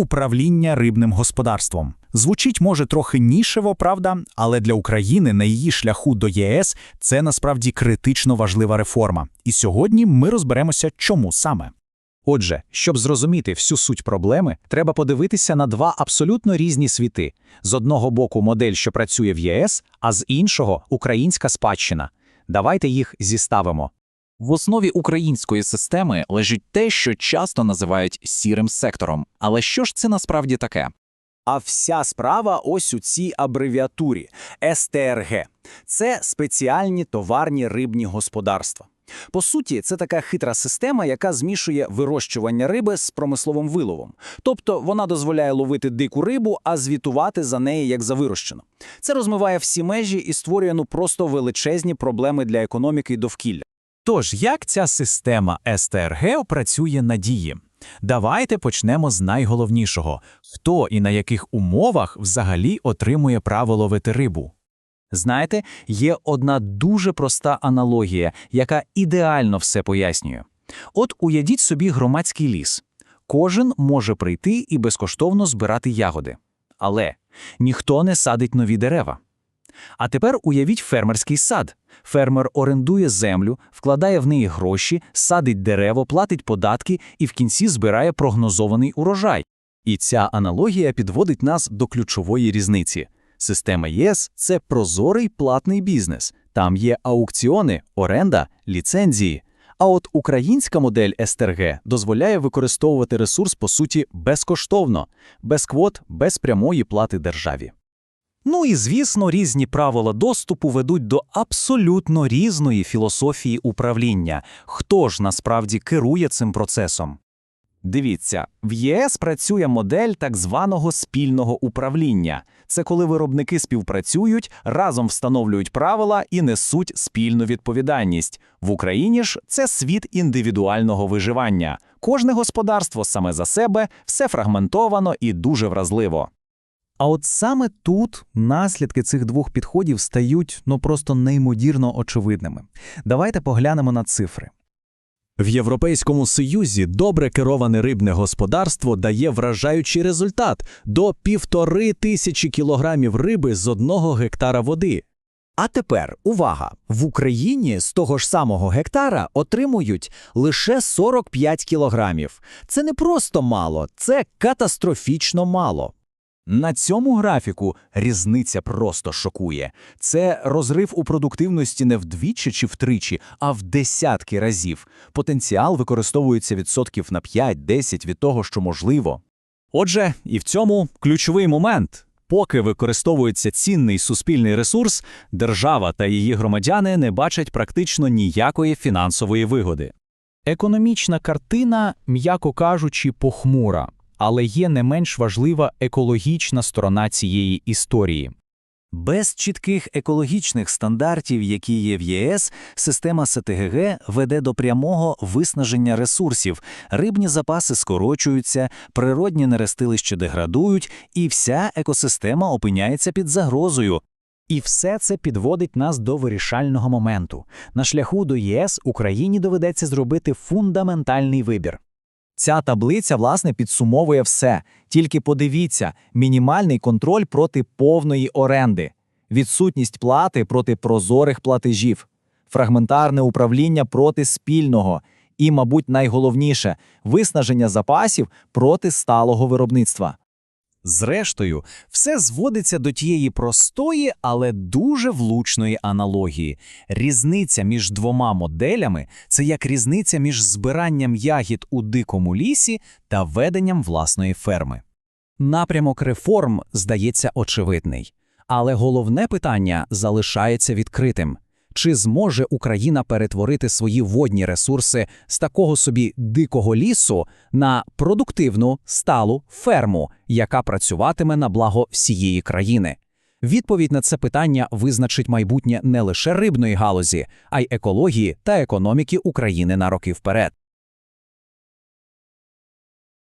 управління рибним господарством. Звучить може трохи нішево, правда, але для України на її шляху до ЄС це насправді критично важлива реформа. І сьогодні ми розберемося, чому саме. Отже, щоб зрозуміти всю суть проблеми, треба подивитися на два абсолютно різні світи: з одного боку, модель, що працює в ЄС, а з іншого українська спадщина. Давайте їх зіставимо. В основі української системи лежить те, що часто називають сірим сектором. Але що ж це насправді таке? А вся справа ось у цій абревіатурі СТРГ. Це спеціальні товарні рибні господарства. По суті, це така хитра система, яка змішує вирощування риби з промисловим виловом. Тобто вона дозволяє ловити дику рибу, а звітувати за неї як за вирощену. Це розмиває всі межі і створює ну просто величезні проблеми для економіки і довкілля. Тож, як ця система СТРГ працює на дії? Давайте почнемо з найголовнішого: хто і на яких умовах взагалі отримує право ловити рибу? Знаєте, є одна дуже проста аналогія, яка ідеально все пояснює. От уявіть собі громадський ліс. Кожен може прийти і безкоштовно збирати ягоди. Але ніхто не садить нові дерева. А тепер уявіть фермерський сад. Фермер орендує землю, вкладає в неї гроші, садить дерево, платить податки і в кінці збирає прогнозований урожай. І ця аналогія підводить нас до ключової різниці. Система ЄС це прозорий платний бізнес. Там є аукціони, оренда, ліцензії. А от українська модель СТРГ дозволяє використовувати ресурс по суті безкоштовно, без квот, без прямої плати державі. Ну і звісно, різні правила доступу ведуть до абсолютно різної філософії управління. Хто ж насправді керує цим процесом? Дивіться, в ЄС працює модель так званого спільного управління. Це коли виробники співпрацюють, разом встановлюють правила і несуть спільну відповідальність. В Україні ж це світ індивідуального виживання. Кожне господарство саме за себе, все фрагментовано і дуже вразливо. А от саме тут наслідки цих двох підходів стають ну просто неймовірно очевидними. Давайте поглянемо на цифри. В Європейському Союзі добре кероване рибне господарство дає вражаючий результат до півтори тисячі кілограмів риби з одного гектара води. А тепер увага! В Україні з того ж самого гектара отримують лише 45 кілограмів. Це не просто мало, це катастрофічно мало. На цьому графіку різниця просто шокує. Це розрив у продуктивності не вдвічі чи втричі, а в десятки разів. Потенціал використовується відсотків на 5-10 від того, що можливо. Отже, і в цьому ключовий момент. Поки використовується цінний суспільний ресурс, держава та її громадяни не бачать практично ніякої фінансової вигоди. Економічна картина, м'яко кажучи, похмура, але є не менш важлива екологічна сторона цієї історії. Без чітких екологічних стандартів, які є в ЄС, система СТГГ веде до прямого виснаження ресурсів, рибні запаси скорочуються, природні нерестилища деградують, і вся екосистема опиняється під загрозою. І все це підводить нас до вирішального моменту. На шляху до ЄС Україні доведеться зробити фундаментальний вибір. Ця таблиця, власне, підсумовує все. Тільки подивіться: мінімальний контроль проти повної оренди, відсутність плати проти прозорих платежів, фрагментарне управління проти спільного і, мабуть, найголовніше виснаження запасів проти сталого виробництва. Зрештою, все зводиться до тієї простої, але дуже влучної аналогії. Різниця між двома моделями це як різниця між збиранням ягід у дикому лісі та веденням власної ферми. Напрямок реформ здається очевидний, але головне питання залишається відкритим. Чи зможе Україна перетворити свої водні ресурси з такого собі дикого лісу на продуктивну сталу ферму, яка працюватиме на благо всієї країни? Відповідь на це питання визначить майбутнє не лише рибної галузі, а й екології та економіки України на роки вперед.